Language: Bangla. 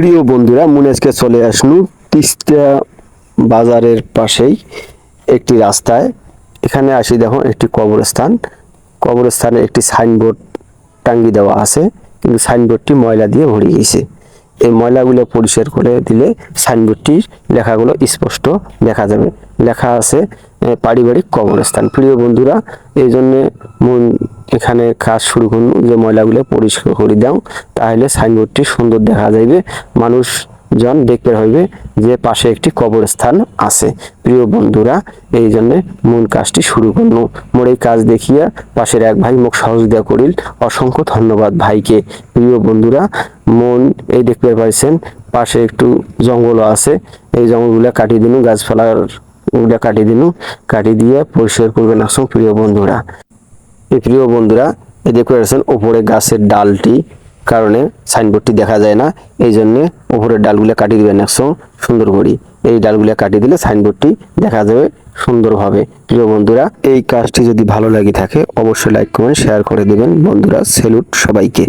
প্রিয় বন্ধুরা মুনেজকে চলে আসনু তিস্তা বাজারের পাশেই একটি রাস্তায়। এখানে আসি, দেখো, একটি কবরস্থান। কবরস্থানে একটি সাইনবোর্ড টাঙ্গি দেওয়া আছে, কিন্তু সাইনবোর্ডটি ময়লা দিয়ে ভরে গেছে। এই ময়লাগুলো পরিষ্কার করে দিলে সাইনবোর্ডটির লেখাগুলো স্পষ্ট দেখা যাবে। লেখা আছে পারিবারিক কবরস্থান। প্রিয় বন্ধুরা, এই জন্যে মন এখানে কাজ শুরু করুন, যে ময়লাগুলো পরিষ্কার করে দাও, তাহলে সাইনবোর্ডটি সুন্দর দেখা যাইবে মানুষ জন দেখতে হইবে যে পাশে একটি কবরস্থান আছে। প্রিয় বন্ধুরা, এই জন্য মূল কাজটি শুরু করল মোর এই কাজ দেখিয়া পাশের এক ভাই মোক সহযোগিতা করিল, অসংখ্য ধন্যবাদ ভাইকে। প্রিয় বন্ধুরা, মন এই দেখতে পাইছেন পাশে একটু জঙ্গলও আছে, এই জঙ্গলগুলো কাটিয়ে দিনু, গাছপালার ওগুলা কাটিয়ে দিনু, কাটিয়ে দিয়ে পরিষ্কার করবেন আসুন প্রিয় বন্ধুরা। প্রিয় বন্ধুরা, এই দেখতে ওপরে গাছের ডালটি, কারণে সাইনবোর্ডটি দেখা যায় না। এই জন্যে ওপরের ডালগুলো কাটিয়ে দেবেন একশো সুন্দর করে। এই ডালগুলো কাটিয়ে দিলে সাইনবোর্ডটি দেখা যাবে সুন্দরভাবে। প্রিয় বন্ধুরা, এই কাজটি যদি ভালো লাগে থাকে, অবশ্যই লাইক, কমেন্ট, শেয়ার করে দেবেন। বন্ধুরা, সেলুট সবাইকে।